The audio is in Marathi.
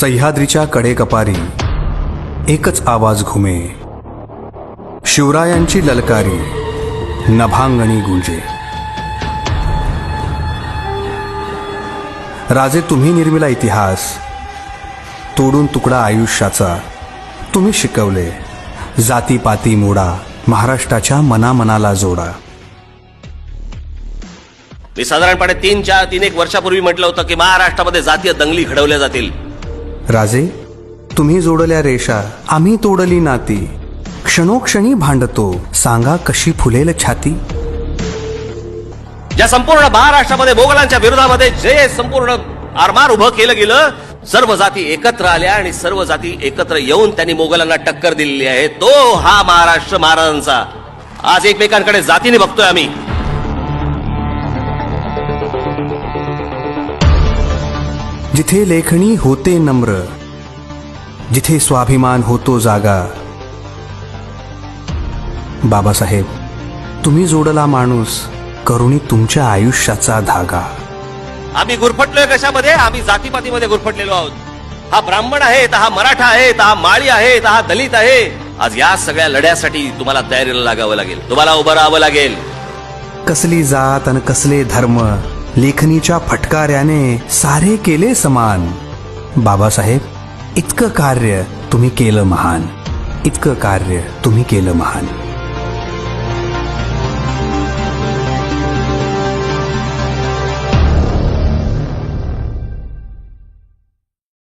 सह्याद्रीच्या कडेकपारी एकच आवाज घुमे. शिवरायांची ललकारी नभांगणी गुंजे. राजे तुम्ही निर्मिला इतिहास तोडून तुकडा आयुष्याचा तुम्ही शिकवले जातीपाती मोडा महाराष्ट्राच्या मनामनाला जोडा. मी साधारणपणे तीन चार तीन एक वर्षापूर्वी म्हटलं होतं की महाराष्ट्रामध्ये जातीय दंगली घडवल्या जातील. राजे तुम्ही जोडल्या रेषा आम्ही तोडली नाती. क्षणोक्षणी भांडतो सांगा कशी फुलेल छाती. ज्या संपूर्ण महाराष्ट्रामध्ये मोगलांच्या विरोधामध्ये जे संपूर्ण आरमार उभं केलं गेलं सर्व जाती एकत्र आल्या आणि सर्व जाती एकत्र येऊन त्यांनी मोगलांना टक्कर दिलेली आहे. तो हा महाराष्ट्र महाराजांचा. आज एकमेकांकडे जातीने बघतोय आम्ही. जिथे लेखणी होते नम्र जिथे स्वाभिमान होतो जागा. बाबासाहेब तुम्ही जोडला माणूस करुणी तुमच्या आयुष्याचा धागा. आम्ही गुरफटलोय कशामध्ये? आम्ही जातीपातीमध्ये गुरफटलेलो आहोत. हा ब्राह्मण आहे हा मराठा आहे हा माळी आहे हा दलित आहे. आज या सगळ्या लढ्यासाठी तुम्हाला तयारीला लागावं लागेल. तुम्हाला उभं राहावं लागेल. कसली जात आणि कसले धर्म लेखणीच्या फटकाऱ्याने सारे केले समान. बाबासाहेब इतकं कार्य तुम्ही केलं महान. इतकं कार्य तुम्ही केलं महान.